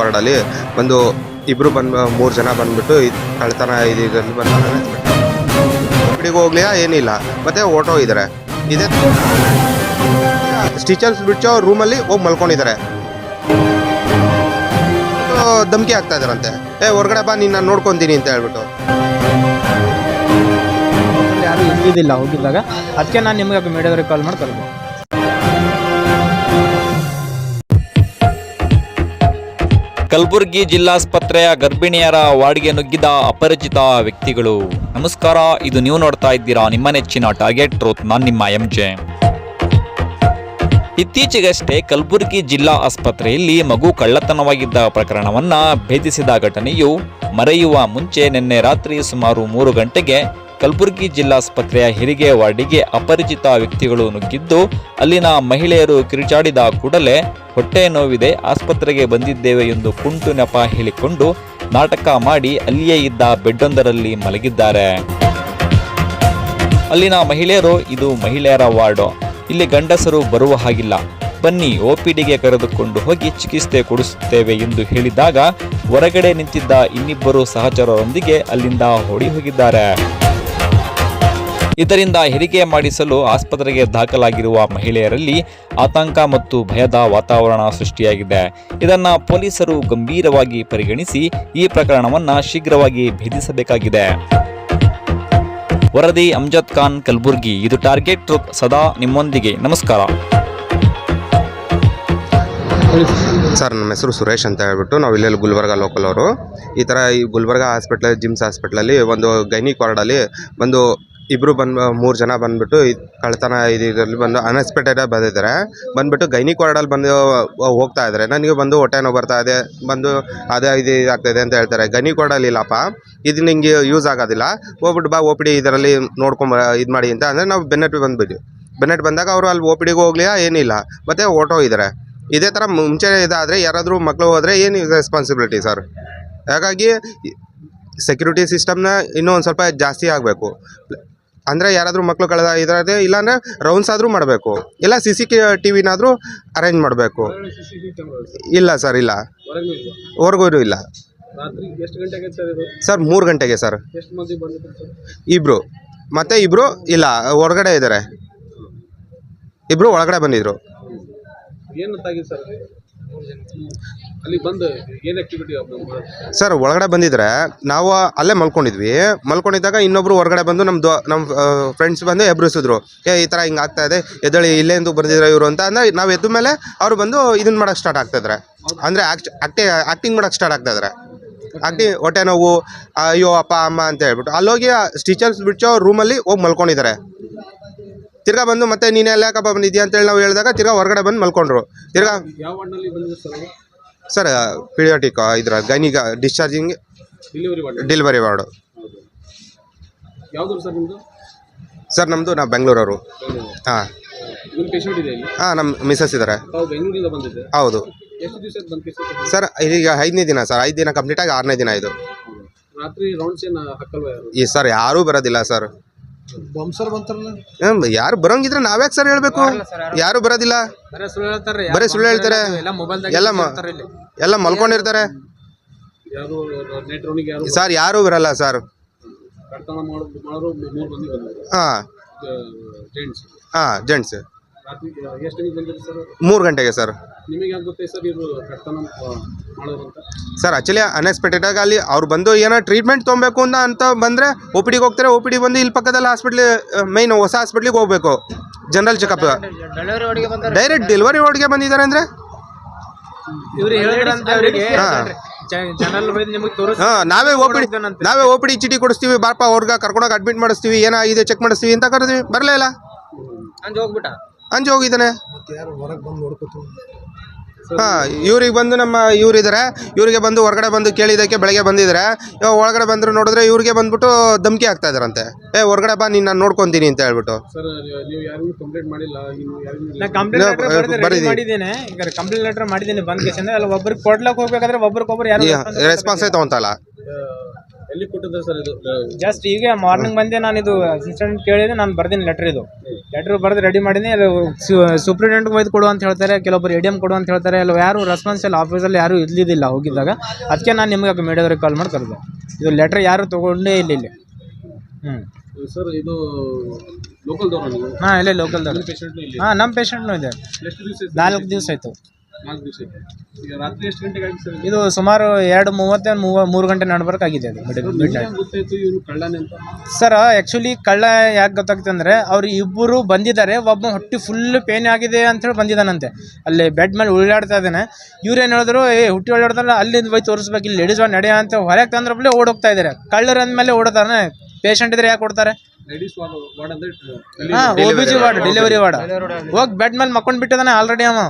ವಾರ್ಡಲ್ಲಿ ಒಂದು ಇಬ್ಬರು ಬಂದು, ಮೂರು ಜನ ಬಂದ್ಬಿಟ್ಟು ಇದು ಕಳ್ತನ ಇದು ಇದರಲ್ಲಿ ಬಂದು ಅಂಗಡಿಗೆ ಹೋಗ್ಲಿಲ್ಲ ಏನಿಲ್ಲ. ಮತ್ತೆ ಓಟೋ ಇದ್ದಾರೆ ಇದೇ. ಸ್ಟಿಚರ್ಸ್ ಬಿಚ್ಚೋ ರೂಮಲ್ಲಿ ಹೋಗಿ ಮಲ್ಕೊಂಡಿದ್ದಾರೆ ಧಮಕಿ ಆಗ್ತಾ ಇದಾರಂತೆ. ಏ, ಹೊರಗಡೆ ಬಾ, ನೀನು ನಾನು ನೋಡ್ಕೊಂತೀನಿ ಅಂತ ಹೇಳ್ಬಿಟ್ಟು. ಯಾರು ಇದ್ದಿದ್ದಿಲ್ಲ ಹೋಗಿದ್ದಾಗ. ಅದಕ್ಕೆ ನಾನು ನಿಮಗೆ ಮೀಡಿಯಾದವ್ರಿಗೆ ಕಾಲ್ ಮಾಡಿ ಕಲಬುರಗಿ ಜಿಲ್ಲಾಸ್ಪತ್ರೆಯ ಗರ್ಭಿಣಿಯರ ವಾರ್ಡ್ಗೆ ನುಗ್ಗಿದ ಅಪರಿಚಿತ ವ್ಯಕ್ತಿಗಳು. ನಮಸ್ಕಾರ, ಇದು ನೀವು ನೋಡ್ತಾ ಇದ್ದೀರಾ ನಿಮ್ಮ ನೆಚ್ಚಿನ ಟಾರ್ಗೆಟ್ ಟ್ರೂತ್ ನಾನು ನಿಮ್ಮ ಎಂ ಜೆ ಇತ್ತೀಚೆಗಷ್ಟೇ ಕಲಬುರಗಿ ಜಿಲ್ಲಾ ಆಸ್ಪತ್ರೆಯಲ್ಲಿ ಮಗು ಕಳ್ಳತನವಾಗಿದ್ದ ಪ್ರಕರಣವನ್ನ ಭೇದಿಸಿದ ಘಟನೆಯು ಮರೆಯುವ ಮುಂಚೆ ನಿನ್ನೆ ರಾತ್ರಿ ಸುಮಾರು ಮೂರು ಗಂಟೆಗೆ ಕಲಬುರಗಿ ಜಿಲ್ಲಾಸ್ಪತ್ರೆಯ ಹೆರಿಗೆ ವಾರ್ಡಿಗೆ ಅಪರಿಚಿತ ವ್ಯಕ್ತಿಗಳು ನುಗ್ಗಿದ್ದು, ಅಲ್ಲಿನ ಮಹಿಳೆಯರು ಕಿರುಚಾಡಿದ ಕೂಡಲೇ ಹೊಟ್ಟೆ ನೋವಿದೆ, ಆಸ್ಪತ್ರೆಗೆ ಬಂದಿದ್ದೇವೆ ಎಂದು ಕುಂಟು ನೆಪ ಹೇಳಿಕೊಂಡು ನಾಟಕ ಮಾಡಿ ಅಲ್ಲಿಯೇ ಇದ್ದ ಬೆಡ್ಡೊಂದರಲ್ಲಿ ಮಲಗಿದ್ದಾರೆ. ಅಲ್ಲಿನ ಮಹಿಳೆಯರು, ಇದು ಮಹಿಳೆಯರ ವಾರ್ಡು. ಇಲ್ಲಿ ಗಂಡಸರು ಬರುವ ಹಾಗಿಲ್ಲ. ಬನ್ನಿ ಒಪಿಡಿಗೆ ಕರೆದುಕೊಂಡು ಹೋಗಿ ಚಿಕಿತ್ಸೆ ಕೊಡಿಸುತ್ತೇವೆ ಎಂದು ಹೇಳಿದಾಗ ಹೊರಗಡೆ ನಿಂತಿದ್ದ ಇನ್ನಿಬ್ಬರು ಸಹಚರರೊಂದಿಗೆ ಅಲ್ಲಿಂದ ಓಡಿ ಹೋಗಿದ್ದಾರೆ. ಇದರಿಂದ ಹೆರಿಗೆ ಮಾಡಿಸಲು ಆಸ್ಪತ್ರೆಗೆ ದಾಖಲಾಗಿರುವ ಮಹಿಳೆಯರಲ್ಲಿ ಆತಂಕ ಮತ್ತು ಭಯದ ವಾತಾವರಣ ಸೃಷ್ಟಿಯಾಗಿದೆ. ಇದನ್ನ ಪೊಲೀಸರು ಗಂಭೀರವಾಗಿ ಪರಿಗಣಿಸಿ ಈ ಪ್ರಕರಣವನ್ನು ಶೀಘ್ರವಾಗಿ ಭೇದಿಸಬೇಕಾಗಿದೆ. ವರದಿ ಅಮ್ಜದ್ ಖಾನ್ ಕಲಬುರ್ಗಿ. ಇದು ಟಾರ್ಗೆಟ್ ಟ್ರೂತ್ ಸದಾ ನಿಮ್ಮೊಂದಿಗೆ. ನಮಸ್ಕಾರ. ಸರ್, ನಮ್ಮ ಹೆಸರು ಸುರೇಶ್ ಅಂತ ಹೇಳ್ಬಿಟ್ಟು ನಾವು ಇಲ್ಲೆಲ್ಲಿ ಗುಲ್ಬರ್ಗ ಲೋಕಲ್ ಅವರು. ಈ ಥರ ಈ ಗುಲ್ಬರ್ಗ ಹಾಸ್ಪಿಟ್ಲ್ ಜಿಮ್ಸ್ ಹಾಸ್ಪಿಟ್ಲಲ್ಲಿ ಒಂದು ಗೈನಿಕ್ ವಾರ್ಡಲ್ಲಿ ಒಂದು ಇಬ್ಬರು ಬಂದು ಮೂರು ಜನ ಬಂದ್ಬಿಟ್ಟು ಕಳ್ತನ ಇದು ಇದರಲ್ಲಿ ಬಂದು ಅನ್ಎಕ್ಸ್ಪೆಕ್ಟೆಡ್ ಬಂದಿದ್ದಾರೆ ಬಂದ್ಬಿಟ್ಟು ಗೈನಿಕ್ ವಾರ್ಡಲ್ಲಿ ಬಂದು ಹೋಗ್ತಾ ಇದ್ದಾರೆ ನನಗೆ ಬಂದು ಹೊಟ್ಟೆ ನೋವು ಬರ್ತಾ ಇದೆ, ಬಂದು ಅದೇ ಇದು ಆಗ್ತಾ ಇದೆ ಅಂತ ಹೇಳ್ತಾರೆ. ಗೈನಿಕ್ ವಾರ್ಡಲ್ಲಿ ಇಲ್ಲಪ್ಪ, ಇದು ನಿಂಗೆ ಯೂಸ್ ಆಗೋದಿಲ್ಲ. ಹೋಗ್ಬಿಟ್ಟು ಬಾ, ಓ ಪಿ ಡಿ ಇದರಲ್ಲಿ ನೋಡ್ಕೊಂಬ ಇದು ಮಾಡಿ ಅಂತ. ಅಂದರೆ ನಾವು ಬೆನ್ನೆಟ್ಟು ಬಂದ್ಬಿಟ್ಟು ಬೆನ್ನೆಟ್ ಬಂದಾಗ ಅವರು ಅಲ್ಲಿ ಓ ಪಿ ಡಿಗೆ ಹೋಗ್ಲಿಲ್ಲ ಏನಿಲ್ಲ. ಮತ್ತು ಓಟೋ ಇದ್ದಾರೆ ಇದೇ ಥರ ಮುಂಚೆ ಇದಾದರೆ ಯಾರಾದರೂ ಮಕ್ಕಳು ಹೋದರೆ ಏನು ರೆಸ್ಪಾನ್ಸಿಬಿಲಿಟಿ ಸರ್ ಹಾಗಾಗಿ ಸೆಕ್ಯೂರಿಟಿ ಸಿಸ್ಟಮ್ನ ಇನ್ನೂ ಒಂದು ಸ್ವಲ್ಪ ಜಾಸ್ತಿ ಆಗಬೇಕು. ಅಂದರೆ ಯಾರಾದರೂ ಮಕ್ಕಳು ಕಳೆದ ಇದ್ರೆ ಇಲ್ಲಾಂದರೆ ರೌಂಡ್ಸ್ ಆದರೂ ಮಾಡಬೇಕು. ಇಲ್ಲ ಸಿ ಸಿ ಟಿ ವಿನಾದರೂ ಅರೇಂಜ್ ಮಾಡಬೇಕು. ಇಲ್ಲ ಸರ್ ಇಲ್ಲ. ಹೊರಗೂ ಇಲ್ಲ. ಸರ್ ಮೂರು ಗಂಟೆಗೆ ಸರ್ ಇಬ್ಬರು ಮತ್ತೆ ಇಬ್ಬರು ಇಲ್ಲ, ಹೊರಗಡೆ ಇದ್ದಾರೆ ಇಬ್ಬರು ಒಳಗಡೆ ಬಂದಿದ್ರು. ಸರ್, ಒಳಗಡೆ ಬಂದಿದ್ರೆ ನಾವು ಅಲ್ಲೇ ಮಲ್ಕೊಂಡಿದ್ವಿ. ಮಲ್ಕೊಂಡಿದ್ದಾಗ ಇನ್ನೊಬ್ರು ಹೊರಗಡೆ ಬಂದು ನಮ್ದು ನಮ್ಮ ಫ್ರೆಂಡ್ಸ್ ಬಂದು ಎಬ್ರಿಸಿದ್ರು. ಏ, ಈ ಥರ ಹಿಂಗೆ ಆಗ್ತಾ ಇದೆ ಎದಳಿ ಇಲ್ಲೇ ಎಂದು ಬರ್ದಿದ್ರೆ ಇವರು ಅಂತ. ಅಂದರೆ ನಾವು ಎದ್ದ ಮೇಲೆ ಅವರು ಬಂದು ಇದನ್ನ ಮಾಡೋಕೆ ಸ್ಟಾರ್ಟ್ ಆಗ್ತಾಯಿದ್ರೆ ಅಂದರೆ ಆಕ್ಟ್ ಆಕ್ಟಿ ಆ್ಯಕ್ಟಿಂಗ್ ಮಾಡೋಕೆ ಸ್ಟಾರ್ಟ್ ಆಗ್ತಾ ಆಕ್ಟಿ, ಹೊಟ್ಟೆ ನೋವು ಅಯ್ಯೋ, ಅಪ್ಪ, ಅಮ್ಮ ಅಂತ ಹೇಳ್ಬಿಟ್ಟು. ಅಲ್ಲೋಗಿ ಸ್ಟಿಚರ್ಸ್ ಬಿಟ್ಟು ರೂಮಲ್ಲಿ ಹೋಗಿ ಮಲ್ಕೊಂಡಿದ್ದಾರೆ. ತಿರ್ಗಾ ಬಂದು ಮತ್ತೆ ನೀನೆ ಎಲ್ಲ ಯಾಕಪ್ಪ ಬಂದಿದ್ಯಾ ಅಂತೇಳಿ ನಾವು ಹೇಳಿದಾಗ ತಿರ್ಗ ಹೊರಗಡೆ ಬಂದು ಮಲ್ಕೊಂಡ್ರು. ತಿರ್ಗಾ ಸರ್ ಪೀರಿಯಾಟಿಕ್ ಇದ್ರ ಗೈನಿಗ ಡಿಸ್ಚಾರ್ಜಿಂಗ್ ಡೆಲಿವರಿ ವಾರ್ಡ್. ಸರ್ ನಿಮ್ಮದು ನಮ್ಮದು ನಾವು ಬೆಂಗಳೂರವರು. ಹಾಂ. ಹಾಂ ನಮ್ಮ ಮಿಸ್ಸಸ್ ಇದ್ದಾರೆ ಹೌದು ಸರ್ ಈಗ ಐದನೇ ದಿನ ಸರ್ ಐದು ದಿನ ಕಂಪ್ಲೀಟ್ ಆಗಿ ಆರನೇ ದಿನ ಇದು. ಈ ಸರ್ ಯಾರೂ ಬರೋದಿಲ್ಲ ಸರ್. ಹ್ಮ್, ಯಾರು ಬರೋಂಗಿದ್ರೆ ನಾವ್ಯಾಕೆ ಸರ್ ಹೇಳ್ಬೇಕು? ಯಾರು? ಬರೋದಿಲ್ಲ? ಬರೇ ಸುಳ್ಳು ಹೇಳ್ತಾರೆ ಬರೀ ಸುಳ್ಳು ಹೇಳ್ತಾರೆ. ಎಲ್ಲ ಮೊಬೈಲ್ದಾಗ ಎಲ್ಲ ಮ- ಇಲ್ಲಿ. ಎಲ್ಲ ಮಲ್ಕೊಂಡಿರ್ತಾರೆ. ಯಾರು ಯಾರು ಸರ್ ಯಾರೂ ಬರಲ್ಲ ಸರ್ ಕರ್ತನ ಮಾಡೋ ಮಾಡೋರು ಮೂರು ಮಂದಿ ಬಂದಿದ್ರು ಹಾಂ. ಜೆಂಟ್ಸ್ ಹಾಂ ಜೆಂಟ್ಸ್ ರಾತ್ರಿ ಎಷ್ಟು ಗಂಟೆಗೆ ಬಂದಿದ್ರು ಸರ್ ಮೂರು ಗಂಟೆಗೆ ಸರ್ ನಿಮಗೆ ಯಾಕೆ ಗೊತ್ತೈತೆ ಸರ್ ಇವರು ಕರ್ತನ ಮಾಡೋರು ಅಂತ. ಸರ್ ಆಕ್ಚುಲಿ ಅನ್ಎಕ್ಸ್ಪೆಕ್ಟೆಡ್ ಆಗಿ ಅಲ್ಲಿ ಅವ್ರು ಬಂದು ಏನೋ ಟ್ರೀಟ್ಮೆಂಟ್ ತೊಗೊಬೇಕು ಅಂತ ಅಂತ ಬಂದರೆ ಒ ಪಿ ಡಿಗೆ ಹೋಗ್ತಾರೆ ಒ ಪಿ ಡಿ ಬಂದು ಇಲ್ಲಿ ಪಕ್ಕದಲ್ಲಿ ಹಾಸ್ಪಿಟ್ಲ್ ಮೈನ್ ಹೊಸ ಹಾಸ್ಪಿಟ್ಲಿಗೆ ಹೋಗ್ಬೇಕು. ಜನರಲ್ ಚೆಕಪ್ ಡೈರೆಕ್ಟ್ ಡೆಲಿವರಿ ವಾರ್ಡ್ಗೆ ಬಂದಿದ್ದಾರೆ ಅಂದರೆ? ಇವ್ರು ಹೇಳಿದ್ರಂತ ಅವರಿಗೆ ಹಾಂ. ಜನರಲ್ ಹೋಗಿ ನಿಮಗೆ ತೋರಿಸ್ ಹಾಂ ನಾವೇ ಓ ಪಿ ಡಿ ನಾವೇ ಒ ಪಿ ಡಿ ಚೀಟಿ ಕೊಡಿಸ್ತೀವಿ ಬಾರಪ್ಪ ಅವ್ರಿಗೆ ಕರ್ಕೊಂಡೋಗಿ ಅಡ್ಮಿಟ್ ಮಾಡಿಸ್ತೀವಿ ಏನಾಗಿದೆ ಚೆಕ್ ಮಾಡಿಸ್ತೀವಿ ಅಂತ ಕರ್ತೀವಿ ಬರಲೇ ಇಲ್ಲ. ಹಂಗೆ ಹೋಗ್ಬಿಟ್ಟ. ಅಂಜು ಹೋಗಿದ್ದಾನೆ. ಹಾ ಇವ್ರಿಗೆ ಬಂದು ನಮ್ಮ ಇವರಿದ್ದಾರೆ ಇವರಿಗೆ ಬಂದು ಹೊರಗಡೆ ಬಂದು ಕೇಳಿದ್ದಕ್ಕೆ ಬೆಳಗ್ಗೆ ಬಂದಿದ್ದಾರೆ ಇವಾಗ ಒಳಗಡೆ ಬಂದ್ರು ನೋಡಿದ್ರೆ ಇವ್ರಿಗೆ ಬಂದ್ಬಿಟ್ಟು ಧಮಕಿ ಆಗ್ತಾ ಇದಾರಂತೆ. ಏ ಹೊರಗಡೆ ಬಾ ನೀನು ನಾನು ನೋಡ್ಕೊಂತೀನಿ ಅಂತ ಹೇಳ್ಬಿಟ್ಟು. ಸರ್ ನೀವು ಯಾರಿಗೂ ಕಂಪ್ಲೇಂಟ್ ಮಾಡಿಲ್ಲ ಇನ್ನು ಯಾರಿಗೂ ನಾ ಕಂಪ್ಲೇಂಟ್ ಲೆಟರ್ ಬರೆದು ಬರೀರಿ. ready ಮಾಡಿದ್ದೇನೆ. ಈಗ ಕಂಪ್ಲೇಂಟ್ ಲೆಟರ್ ಮಾಡಿದ್ದೇನೆ ಬಂದ್ ಕೇಸಿಂದ ಅಲ್ಲ ಒಬ್ರಿಗೆ ಕೊಡ್ಲಕ್ ಹೋಗ್ಬೇಕಾದ್ರೆ ಒಬ್ರಿಗೊಬ್ರು ಯಾರು ರೆಸ್ಪಾನ್ಸೇ ತೊಗೊಂತಲ್ಲ ಎಲ್ಲಿ ಕೊಟ್ಟಿದ್ದಾರೆ ಸರ್ ಇದು? ಜಸ್ಟ್ ಈಗ ಮಾರ್ನಿಂಗ್ ಬಂದೆ ನಾನು ಇದು ಅಸಿಸ್ಟೆಂಟ್ ಕೇಳಿದೆ ನಾನು ಬರ್ದೀನಿ ಲೆಟ್ರ್ ಇದು. ಲೆಟ್ರ್ ಬರೆದು ರೆಡಿ ಮಾಡೀನಿ ಅದು ಸೂಪ್ರಿಂಟೆಂಟ್ ಒಯ್ದು ಕೊಡು ಅಂತ ಹೇಳ್ತಾರೆ ಕೆಲವೊಬ್ಬರು ಎ ಡಿ ಎಂ ಕೊಡು ಅಂತ ಹೇಳ್ತಾರೆ ಎಲ್ಲ ಯಾರು ರೆಸ್ಪಾನ್ಸ್ ಇಲ್ಲ ಆಫೀಸಲ್ಲಿ ಯಾರು ಇದ್ದಿದ್ದಿಲ್ಲ ಹೋಗಿದ್ದಾಗ. ಅದಕ್ಕೆ ನಾನು ನಿಮಗೆ ಮೀಡಿಯಾದವ್ರಿಗೆ ಕಾಲ್ ಮಾಡಿ ಕರೆದೆ. ಇದು ಲೆಟ್ರ್ ಯಾರು ತೊಗೊಂಡೇ ಇಲ್ಲ ಇಲ್ಲಿ. ಹ್ಞೂ ಸರ್ ಇದು ಲೋಕಲ್ದವ್ರು ನೀವು ಹಾಂ ಇಲ್ಲೇ ಲೋಕಲ್ದವ್ರು ಇಲ್ಲಿ? ಹಾಂ ನಮ್ಮ ಪೇಷಂಟ್ನೂ ಇದೆ. ನಾಲ್ಕು ದಿವಸ ಆಯಿತು. ನಾಲ್ಕು ದಿವಸ ಈಗ ರಾತ್ರಿ ಎಷ್ಟು ಗಂಟೆಗೆ ಆಗಿದೆ ಸರ್ ಇದು? ಸುಮಾರು ಎರಡು ಮೂವತ್ತೆ ಮೂವ ಮೂರು ಗಂಟೆ ನಡ್ಬರ್ಕ್ ಆಗಿದೆ ಅದು ಮಿಡ್ ಮಿಡ್ ನೈಟ್ ಗೊತ್ತಾಯ್ತು ಇವನು ಕಳ್ಳನೇ ಅಂತ? ಸರ್ ಆ್ಯಕ್ಚುಲಿ ಕಳ್ಳ ಯಾಕೆ ಗೊತ್ತಾಗ್ತದೆ ಅಂದ್ರೆ ಅವ್ರು ಇಬ್ಬರು ಬಂದಿದ್ದಾರೆ ಒಬ್ಬ ಹುಟ್ಟಿ ಫುಲ್ ಪೇನ್ ಆಗಿದೆ ಅಂತ ಹೇಳಿ ಬಂದಿದ್ದಾನಂತೆ. ಅಲ್ಲಿ ಬೆಡ್ ಮೇಲೆ ಉಳ್ಳಾಡ್ತಾ ಇದ್ದಾನೆ. ಇವ್ರು ಏನು ಹೇಳಿದ್ರು ಏ ಹುಟ್ಟಿ ಓಡಾಡ್ತಾರಲ್ಲ ಅಲ್ಲಿಂದ ಹೋಗಿ ತೋರಿಸ್ಬೇಕು ಇಲ್ಲಿ ಲೇಡೀಸ್ ಒನ್ ನಡೆಯ ಅಂತ ಹೊರಗೆ ತಂದ್ರಪ್ಲೆ ಓಡೋಗ್ತಾ ಇದ್ದಾರೆ ಕಳ್ಳರು ಅಂದಮೇಲೆ ಓಡೋತಾನೆ ಪೇಷಂಟ್ ಇದ್ರೆ ಯಾಕೆ ಕೊಡ್ತಾರೆ ಲೇಡೀಸ್ ವಾರ್ಡ್ ಅಂದ್ರೆ ಹಾಂ O B G ward delivery ward ಹೋಗಿ ಬೆಡ್ ಮೇಲೆ ಮಕ್ಕೊಂಡು ಬಿಟ್ಟಿದ್ದಾನೆ ಆಲ್ರೆಡಿ ಅವ್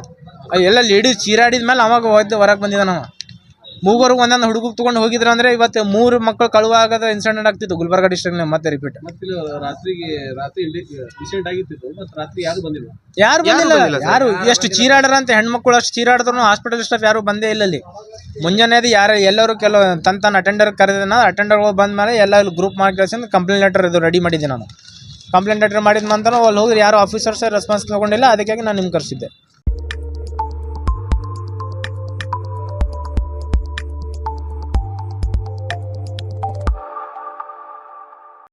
ಎಲ್ಲ ಲೇಡೀಸ್ ಚೀರಾಡಿದ ಮೇಲೆ ಅವಾಗ ಹೋದ್ ಹೊರಗೆ ಬಂದಿದ್ದಾನ ಅವ. ಮೂವರು ಒಂದೊಂದು ಹುಡುಗ ತೊಗೊಂಡು ಹೋಗಿದ್ರು ಅಂದ್ರೆ ಇವತ್ತು ಮೂರು ಮಕ್ಕಳು ಕಳುವ ಆಗೋದು ಇನ್ಸಿಡೆಂಟ್ ಆಗ್ತಿತ್ತು ಗುಲ್ಬರ್ಗ ಡಿಸ್ಟ್ರಿಕ್ಟ್ ಮತ್ತೆ ರಿಪೀಟ್ ಮತ್ತೆ ರಾತ್ರಿಗೆ ರಾತ್ರಿ ಇನ್ಸಿಡೆಂಟ್ ಆಗಿತ್ತು ಮತ್ತೆ ರಾತ್ರಿ ಯಾರು ಬಂದಿಲ್ಲ? ಯಾರು ಬಂದಿಲ್ಲ? ಯಾರು ಎಷ್ಟು ಚೀರಾಡರ ಅಂತ ಹೆಣ್ಮಕ್ಳು ಅಷ್ಟು ಚೀರಾಡಿದ್ರು ಹಾಸ್ಪಿಟಲ್ ಸ್ಟಾಫ್ ಯಾರು ಬಂದೇ ಇಲ್ಲ ಅಲ್ಲಿ. ಮುಂಜಾನೆದು ಯಾರು ಎಲ್ಲರೂ ಕೆಲವು ತನ್ನ ತನ್ನ ಅಟೆಂಡರ್ ಕರೆದ ಅಟೆಂಡರ್ಗಳು ಬಂದ ಮೇಲೆ ಎಲ್ಲ ಗ್ರೂಪ್ ಮಾಡಿ ಕಳ್ಸಿಂದ ಕಂಪ್ಲೇಂಟ್ ಲೆಟರ್ ಇದು ರೆಡಿ ಮಾಡಿದ್ದೆ ನಾನು. ಕಂಪ್ಲೇಂಟ್ ಲೆಟರ್ ಮಾಡಿದ ನಂತರ ಅಲ್ಲಿ ಹೋಗಿ ಯಾರು ಆಫೀಸರ್ಸ್ ರೆಸ್ಪಾನ್ಸ್ ತೊಗೊಂಡಿಲ್ಲ ಅದಕ್ಕಾಗಿ ನಾನು ನಿಮ್ಗೆ ಕರೆಸಿದ್ದೆ.